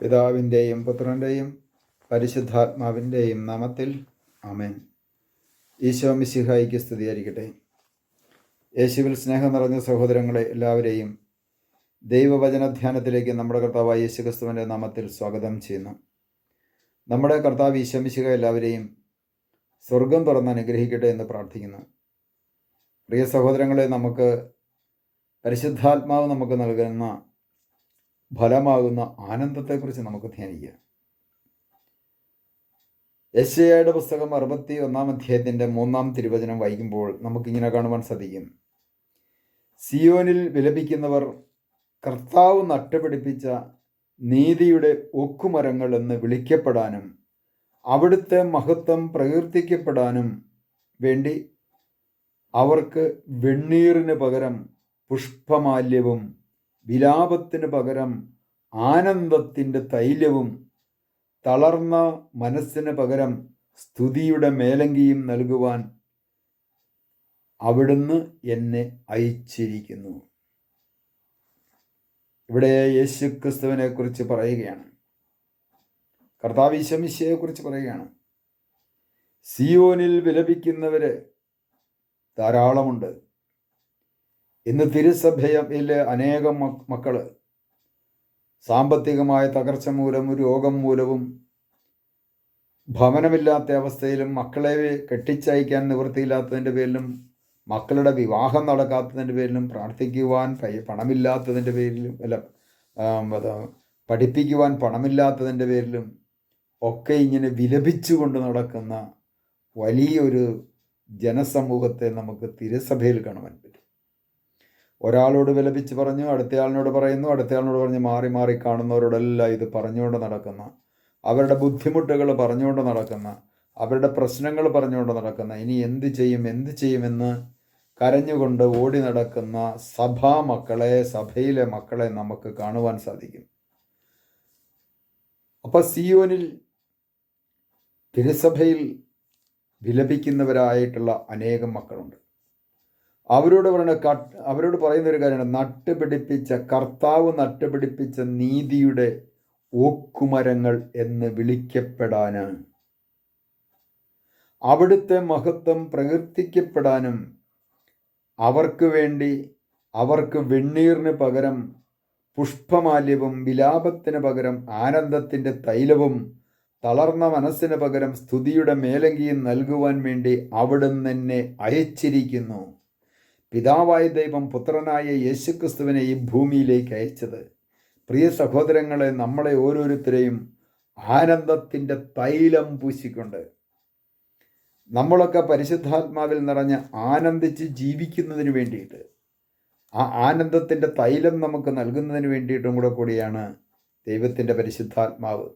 പിതാവിന്റെയും പുത്രന്റെയും പരിശുദ്ധാത്മാവിന്റെയും നാമത്തിൽ ആമേൻ. ഈശോ മിശിഹായിക്ക് സ്തുതിയായിരിക്കട്ടെ. യേശുവിൽ സ്നേഹം നിറഞ്ഞ സഹോദരങ്ങളെ എല്ലാവരെയും ദൈവവചന ധ്യാനത്തിലേക്ക് നമ്മുടെ കർത്താവ് യേശു ക്രിസ്തുവിന്റെ നാമത്തിൽ സ്വാഗതം ചെയ്യുന്നു. നമ്മുടെ കർത്താവ് ഈശോ മിശിഹ എല്ലാവരെയും സ്വർഗം തുറന്ന് അനുഗ്രഹിക്കട്ടെ എന്ന് പ്രാർത്ഥിക്കുന്നു. പ്രിയ സഹോദരങ്ങളെ നമുക്ക് പരിശുദ്ധാത്മാവ് നമുക്ക് നൽകുന്ന ഫലമാകുന്ന ആനന്ദത്തെക്കുറിച്ച് നമുക്ക് ധ്യാനിക്കാം. യശയുടെ പുസ്തകം അറുപത്തി ഒന്നാം അധ്യായത്തിന്റെ മൂന്നാം തിരുവചനം വായിക്കുമ്പോൾ നമുക്കിങ്ങനെ കാണുവാൻ സാധിക്കും. സിയോനിൽ വിലപിക്കുന്നവർ കർത്താവ് നട്ടുപിടിപ്പിച്ച നീതിയുടെ ഒക്കുമരങ്ങൾ എന്ന് വിളിക്കപ്പെടാനും അവിടുത്തെ മഹത്വം പ്രകീർത്തിക്കപ്പെടാനും വേണ്ടി അവർക്ക് വെണ്ണീറിന് പകരം പുഷ്പമാല്യവും വിലാപത്തിന് പകരം ആനന്ദത്തിന്റെ തൈലവും തളർന്ന മനസ്സിന് പകരം സ്തുതിയുടെ മേലങ്കിയും നൽകുവാൻ അവിടുന്ന് എന്നെ അയച്ചിരിക്കുന്നു. ഇവിടെ യേശു ക്രിസ്തുവിനെ കുറിച്ച് പറയുകയാണ്. കർത്താവ് ഈശമിശയെ കുറിച്ച് പറയുകയാണ്. സിയോനിൽ വിലപിക്കുന്നവര് ധാരാളമുണ്ട്. ഇന്ന് തിരുസഭയിൽ അനേകം മക്കൾ സാമ്പത്തികമായ തകർച്ച മൂലവും രോഗം മൂലവും ഭവനമില്ലാത്ത അവസ്ഥയിലും മക്കളെ കെട്ടിച്ചയക്കാൻ നിവൃത്തിയില്ലാത്തതിന്റെ പേരിലും മക്കളുടെ വിവാഹം നടക്കാത്തതിന്റെ പേരിലും പ്രാർത്ഥിക്കുവാൻ പണമില്ലാത്തതിന്റെ പേരിലും അല്ല പഠിപ്പിക്കുവാൻ പണമില്ലാത്തതിന്റെ പേരിലും ഒക്കെ ഇങ്ങനെ വിലപിച്ചുകൊണ്ട് നടക്കുന്ന വലിയൊരു ജനസമൂഹത്തെ നമുക്ക് തിരുസഭയിൽ കാണുവാൻ പറ്റും. ഒരാളോട് വിലപിച്ച് പറഞ്ഞു അടുത്തയാളിനോട് പറയുന്നു അടുത്തയാളിനോട് പറഞ്ഞ് മാറി മാറി കാണുന്നവരോടെല്ലാം ഇത് പറഞ്ഞുകൊണ്ട് നടക്കുന്ന അവരുടെ ബുദ്ധിമുട്ടുകൾ പറഞ്ഞുകൊണ്ട് നടക്കുന്ന അവരുടെ പ്രശ്നങ്ങൾ പറഞ്ഞുകൊണ്ട് നടക്കുന്ന ഇനി എന്ത് ചെയ്യും എന്ത് ചെയ്യുമെന്ന് കരഞ്ഞുകൊണ്ട് ഓടി നടക്കുന്ന സഭാ മക്കളെ സഭയിലെ മക്കളെ നമുക്ക് കാണുവാൻ സാധിക്കും. അപ്പൊ സിയോനിൽ തിരുസഭയിൽ വിലപിക്കുന്നവരായിട്ടുള്ള അനേകം മക്കളുണ്ട്. അവരോട് പറയുന്ന അവരോട് പറയുന്ന ഒരു കാര്യമാണ് നട്ടുപിടിപ്പിച്ച കർത്താവ് നട്ടുപിടിപ്പിച്ച നീതിയുടെ ഓക്കുമരങ്ങൾ എന്ന് വിളിക്കപ്പെടാനാണ്. അവിടുത്തെ മഹത്വം പ്രകീർത്തിക്കപ്പെടാനും അവർക്ക് വേണ്ടി അവർക്ക് വെണ്ണീറിന് പകരം പുഷ്പമാല്യവും വിലാപത്തിന് പകരം ആനന്ദത്തിന്റെ തൈലവും തളർന്ന മനസ്സിന് പകരം സ്തുതിയുടെ മേലങ്കിയും നൽകുവാൻ വേണ്ടി അവിടുന്ന് എന്നെ അയച്ചിരിക്കുന്നു. പിതാവായ ദൈവം പുത്രനായ യേശുക്രിസ്തുവിനെ ഈ ഭൂമിയിലേക്ക് അയച്ചത്. പ്രിയ സഹോദരങ്ങളെ നമ്മളെ ഓരോരുത്തരെയും ആനന്ദത്തിന്റെ തൈലം പൂശിക്കൊണ്ട്. നമ്മളൊക്കെ പരിശുദ്ധാത്മാവിൽ നിറഞ്ഞ് ആനന്ദിച്ച് ജീവിക്കുന്നതിന് വേണ്ടിയിട്ട്. ആ ആനന്ദത്തിന്റെ തൈലം നമുക്ക് നൽകുന്നതിന് വേണ്ടിയിട്ടും കൂടെ കൂടിയാണ് ദൈവത്തിന്റെ പരിശുദ്ധാത്മാവ്.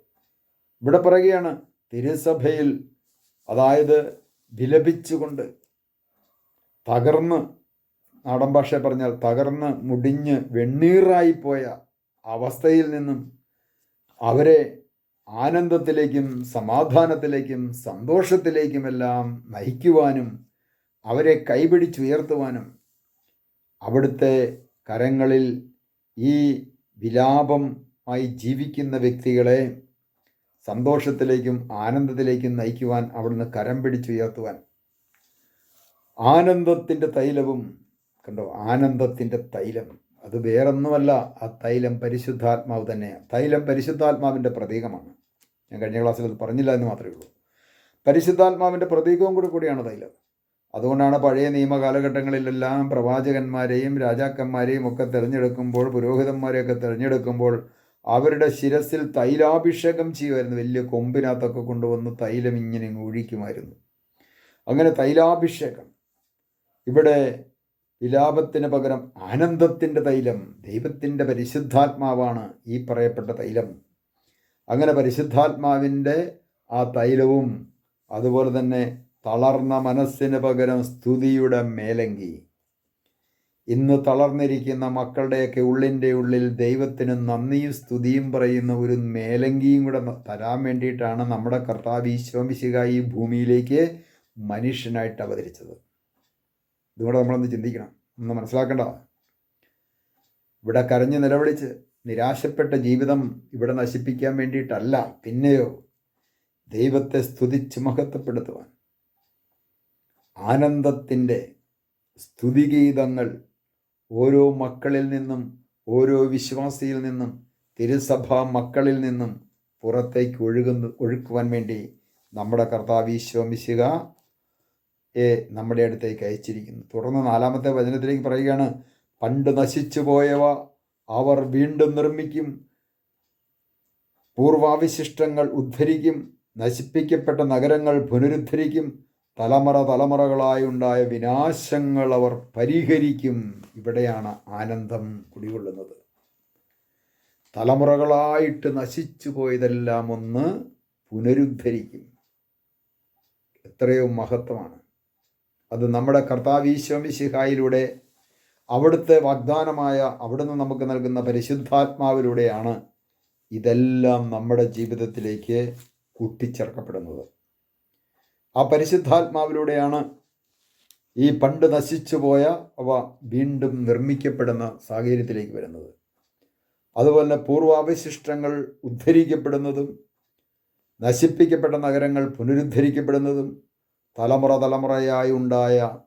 ഇവിടെ പറയുകയാണ് തിരുസഭയിൽ അതായത് വിലപിച്ചുകൊണ്ട് തകർന്ന് നാടൻ ഭാഷ പറഞ്ഞാൽ തകർന്ന് മുടിഞ്ഞ് വെണ്ണീറായി പോയ അവസ്ഥയിൽ നിന്നും അവരെ ആനന്ദത്തിലേക്കും സമാധാനത്തിലേക്കും സന്തോഷത്തിലേക്കുമെല്ലാം നയിക്കുവാനും അവരെ കൈപിടിച്ചുയർത്തുവാനും അവിടുത്തെ കരങ്ങളിൽ ഈ വിലാപമായി ജീവിക്കുന്ന വ്യക്തികളെ സന്തോഷത്തിലേക്കും ആനന്ദത്തിലേക്കും നയിക്കുവാൻ അവിടുന്ന് കരം പിടിച്ചുയർത്തുവാൻ ആനന്ദത്തിന്റെ തൈലവും കണ്ടോ? ആനന്ദത്തിന്റെ തൈലം. അത് വേറൊന്നുമല്ല ആ തൈലം പരിശുദ്ധാത്മാവ് തന്നെയാണ് തൈലം പരിശുദ്ധാത്മാവിന്റെ പ്രതീകമാണ്. ഞാൻ കഴിഞ്ഞ ക്ലാസ്സിൽ അത് പറഞ്ഞില്ല എന്ന് മാത്രമേ ഉള്ളൂ. പരിശുദ്ധാത്മാവിന്റെ പ്രതീകവും കൂടി കൂടിയാണ് തൈലം. അതുകൊണ്ടാണ് പഴയ നിയമ കാലഘട്ടങ്ങളിലെല്ലാം പ്രവാചകന്മാരെയും രാജാക്കന്മാരെയും ഒക്കെ തിരഞ്ഞെടുക്കുമ്പോൾ പുരോഹിതന്മാരെയൊക്കെ തിരഞ്ഞെടുക്കുമ്പോൾ അവരുടെ ശിരസിൽ തൈലാഭിഷേകം ചെയ്യുമായിരുന്നു. വലിയ കൊമ്പിനകത്തൊക്കെ കൊണ്ടുവന്ന് തൈലം ഇങ്ങനെ ഒഴിക്കുമായിരുന്നു അങ്ങനെ തൈലാഭിഷേകം. ഇവിടെ വിലാപത്തിന് പകരം ആനന്ദത്തിന്റെ തൈലം ദൈവത്തിന്റെ പരിശുദ്ധാത്മാവാണ് ഈ പറയപ്പെട്ട തൈലം. അങ്ങനെ പരിശുദ്ധാത്മാവിന്റെ ആ തൈലവും അതുപോലെ തന്നെ തളർന്ന മനസ്സിന് പകരം സ്തുതിയുടെ മേലങ്കി. ഇന്ന് തളർന്നിരിക്കുന്ന മക്കളുടെയൊക്കെ ഉള്ളിന്റെ ഉള്ളിൽ ദൈവത്തിന് നന്ദിയും സ്തുതിയും പറയുന്ന ഒരു മേലങ്കിയും കൂടെ തരാൻ വേണ്ടിയിട്ടാണ് നമ്മുടെ കർത്താവ് ഈശോമിശിക ഈ ഭൂമിയിലേക്ക് മനുഷ്യനായിട്ട് അവതരിച്ചത്. ഇതുകൂടെ നമ്മളൊന്ന് ചിന്തിക്കണം? ഒന്ന് മനസ്സിലാക്കേണ്ട. ഇവിടെ കരഞ്ഞ് നിലവിളിച്ച് നിരാശപ്പെട്ട ജീവിതം ഇവിടെ നശിപ്പിക്കാൻ വേണ്ടിയിട്ടല്ല പിന്നെയോ ദൈവത്തെ സ്തുതിച്ച് മഹത്വപ്പെടുത്തുവാൻ. ആനന്ദത്തിന്റെ സ്തുതിഗീതങ്ങൾ ഓരോ മക്കളിൽ നിന്നും ഓരോ വിശ്വാസിയിൽ നിന്നും തിരുസഭാ മക്കളിൽ നിന്നും പുറത്തേക്ക് ഒഴുകുന്ന ഒഴുക്കുവാൻ വേണ്ടി നമ്മുടെ കർത്താവ് ഈശോമിശിക ഏ നമ്മുടെ അടുത്തേക്ക് അയച്ചിരിക്കുന്നു. തുടർന്ന് നാലാമത്തെ വചനത്തിലേക്ക് പറയുകയാണ് പണ്ട് നശിച്ചു പോയവ അവർ വീണ്ടും നിർമ്മിക്കും. പൂർവാവിശിഷ്ടങ്ങൾ ഉദ്ധരിക്കും. നശിപ്പിക്കപ്പെട്ട നഗരങ്ങൾ പുനരുദ്ധരിക്കും. തലമുറ തലമുറകളായി ഉണ്ടായ വിനാശങ്ങൾ അവർ പരിഹരിക്കും. ഇവിടെയാണ് ആനന്ദം കുടികൊള്ളുന്നത്. തലമുറകളായിട്ട് നശിച്ചു പോയതെല്ലാം ഒന്ന് പുനരുദ്ധരിക്കും. എത്രയോ മഹത്വമാണ്. അത് നമ്മുടെ കർത്താവീശ്വമിശിഹായിലൂടെ അവിടുത്തെ വാഗ്ദാനമായ അവിടുന്ന് നമുക്ക് നൽകുന്ന പരിശുദ്ധാത്മാവിലൂടെയാണ് ഇതെല്ലാം നമ്മുടെ ജീവിതത്തിലേക്ക് കൂട്ടിച്ചേർക്കപ്പെടുന്നത്. ആ പരിശുദ്ധാത്മാവിലൂടെയാണ് ഈ പണ്ട് നശിച്ചു പോയ അവ വീണ്ടും നിർമ്മിക്കപ്പെടുന്ന സാഹചര്യത്തിലേക്ക് വരുന്നത്. അതുപോലെ പൂർവാവശിഷ്ടങ്ങൾ ഉദ്ധരിക്കപ്പെടുന്നതും നശിപ്പിക്കപ്പെട്ട നഗരങ്ങൾ പുനരുദ്ധരിക്കപ്പെടുന്നതും തലമുറ തലമുറയായി ഉണ്ടായ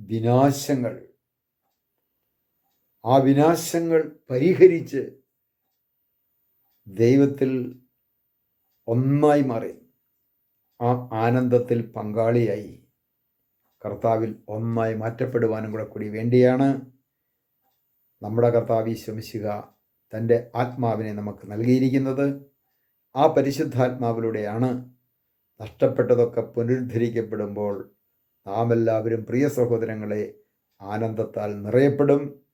വിനാശങ്ങൾ. ആ വിനാശങ്ങൾ പരിഹരിച്ച് ദൈവത്തിൽ ഒന്നായി മാറി. ആ ആനന്ദത്തിൽ പങ്കാളിയായി. കർത്താവിൽ ഒന്നായി മാറ്റപ്പെടുവാനും കൂടെ കൂടി വേണ്ടിയാണ് നമ്മുടെ കർത്താവ് ശമിശിക തന്റെ ആത്മാവിനെ നമുക്ക് നൽകിയിരിക്കുന്നത്. ആ പരിശുദ്ധാത്മാവിലൂടെയാണ് നഷ്ടപ്പെട്ടതൊക്കെ പുനരുദ്ധരിക്കപ്പെടുമ്പോൾ നാം എല്ലാവരും പ്രിയ സഹോദരങ്ങളെ ആനന്ദത്താൽ നിറയപ്പെടും.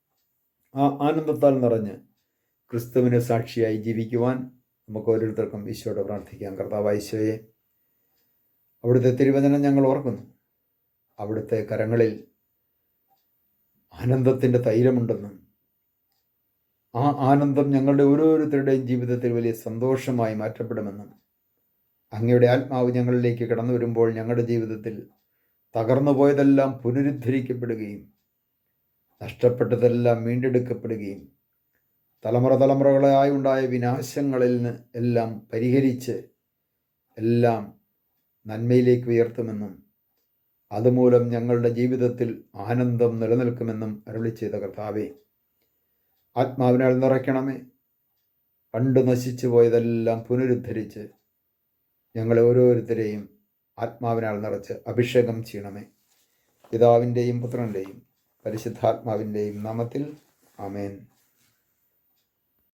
ആ ആനന്ദത്താൽ നിറഞ്ഞ് ക്രിസ്തുവിന് സാക്ഷിയായി ജീവിക്കുവാൻ നമുക്ക് ഓരോരുത്തർക്കും ഈശോയോട് പ്രാർത്ഥിക്കാം. കർത്താവ് ഈശോയെ അവിടുത്തെ തിരുവചനം ഞങ്ങൾ ഓർക്കുന്നു. അവിടുത്തെ കരങ്ങളിൽ ആനന്ദത്തിന്റെ തൈലമുണ്ടെന്നും ആ ആനന്ദം ഞങ്ങളുടെ ഓരോരുത്തരുടെയും ജീവിതത്തിൽ വലിയ സന്തോഷമായി മാറ്റപ്പെടുമെന്നും അങ്ങയുടെ ആത്മാവ് ഞങ്ങളിലേക്ക് കടന്നു വരുമ്പോൾ ഞങ്ങളുടെ ജീവിതത്തിൽ തകർന്നു പോയതെല്ലാം പുനരുദ്ധരിക്കപ്പെടുകയും നഷ്ടപ്പെട്ടതെല്ലാം വീണ്ടെടുക്കപ്പെടുകയും തലമുറ തലമുറകളായി ഉണ്ടായ വിനാശങ്ങളിൽ നിന്ന് എല്ലാം പരിഹരിച്ച് എല്ലാം നന്മയിലേക്ക് ഉയർത്തുമെന്നും അതുമൂലം ഞങ്ങളുടെ ജീവിതത്തിൽ ആനന്ദം നിലനിൽക്കുമെന്നും അരുളി ചെയ്ത കർത്താവേ ആത്മാവിനാൽ നിറയ്ക്കണമേ. പണ്ട് നശിച്ചു പോയതെല്ലാം പുനരുദ്ധരിച്ച് ഞങ്ങളെ ഓരോരുത്തരെയും ആത്മാവിനാൽ നിറച്ച് അഭിഷേകം ചെയ്യണമേ. പിതാവിന്റെയും പുത്രന്റെയും പരിശുദ്ധാത്മാവിന്റെയും നാമത്തിൽ ആമേൻ.